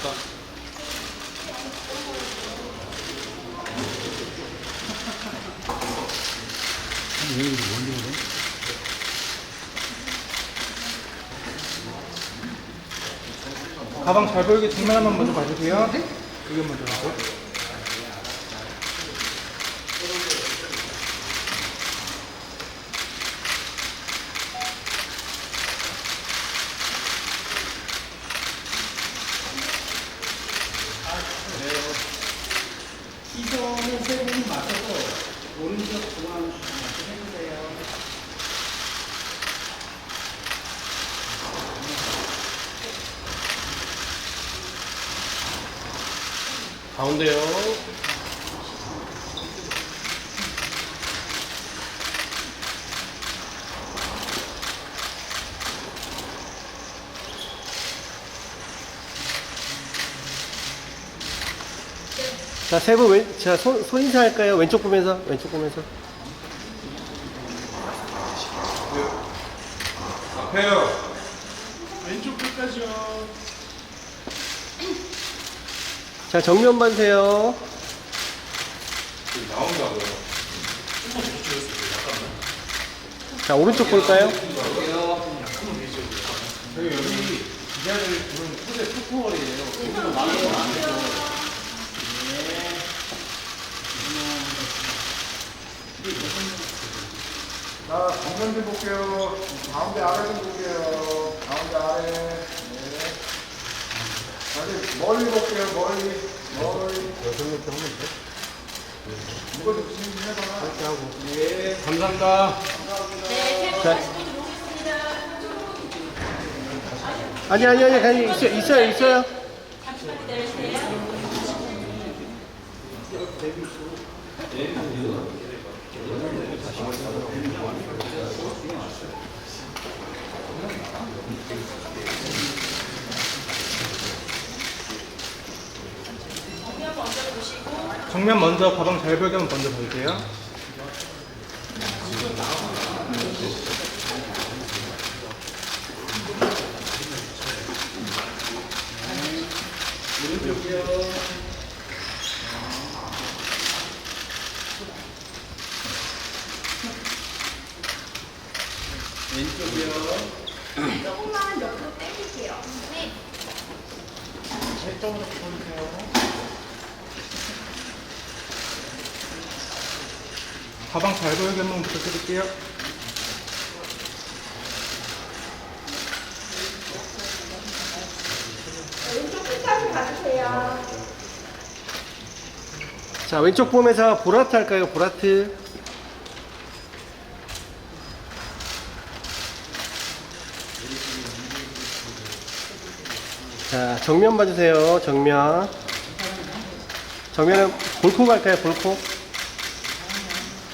아까 가방 잘 보이게 정면 한번 먼저 봐주세요. 이게 먼저 하고. 시선을 세 분이 맞춰서 오른쪽 중앙 맞춰주세요. 가운데요. 자, 세분 왼, 자, 손, 손 인사 할까요? 왼쪽 보면서, 왼쪽 보면서. 앞에요. 왼쪽 끝까지요. 자, 정면 봐주세요. 나온다고요. 자, 오른쪽 볼까요? 여기 여기 기자들 부른 초대 투포월이에요. 자, 정면 좀 볼게요. 가운데 아래 좀 볼게요. 가운데 아래. 네. 다시 멀리 볼게요. 멀리. 멀리. 여섯 명째 하면 돼? 이거 좀 진행해봐. 그렇게 하고. 예. 감사합니다. 자. 아니, 아니, 아니, 아니, 있어, 있어요, 있어요. 정면 먼저 가방 잘 한번 먼저 볼게요. 조금만 옆으로 당길게요. 네. 가방 잘 보이게 한번 부탁드릴게요. 왼쪽 끝까지 가주세요. 자, 왼쪽 보면서 보라트 할까요? 보라트. 자, 정면 봐주세요. 정면. 정면은 볼콕 할까요? 볼콕.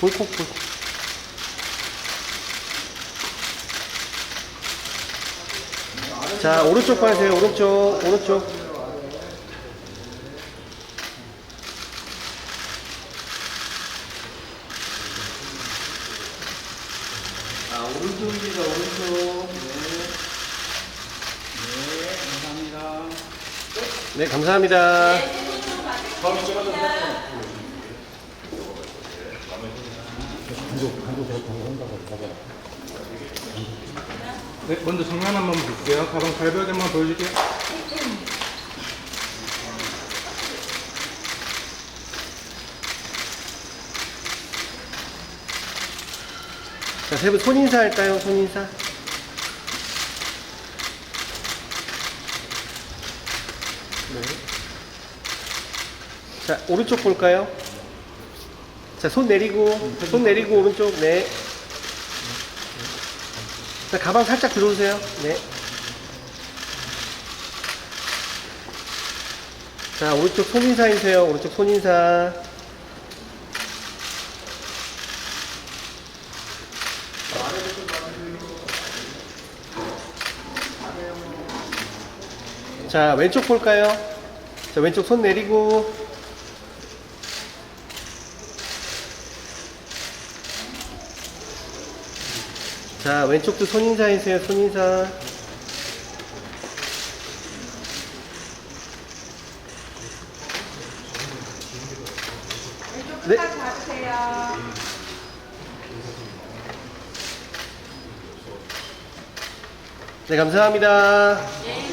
볼콕, 볼콕. 자, 오른쪽 봐주세요. 오른쪽, 오른쪽. 아, 오른쪽입니다, 오른쪽. 네. 네, 감사합니다. 네, 감사합니다. 네, 먼저 정면 한번 볼게요. 가방 한번 보여줄게요. 자, 세분 손인사 할까요? 손인사. 네. 자, 오른쪽 볼까요? 자, 손 내리고, 손 내리고, 오른쪽, 네. 자, 가방 살짝 들어오세요. 네. 자, 오른쪽 손인사 해주세요. 오른쪽 손인사. 자, 왼쪽 볼까요? 자, 왼쪽 손 내리고. 자, 왼쪽도 손인사 해주세요, 손인사. 네. 네, 감사합니다. 예.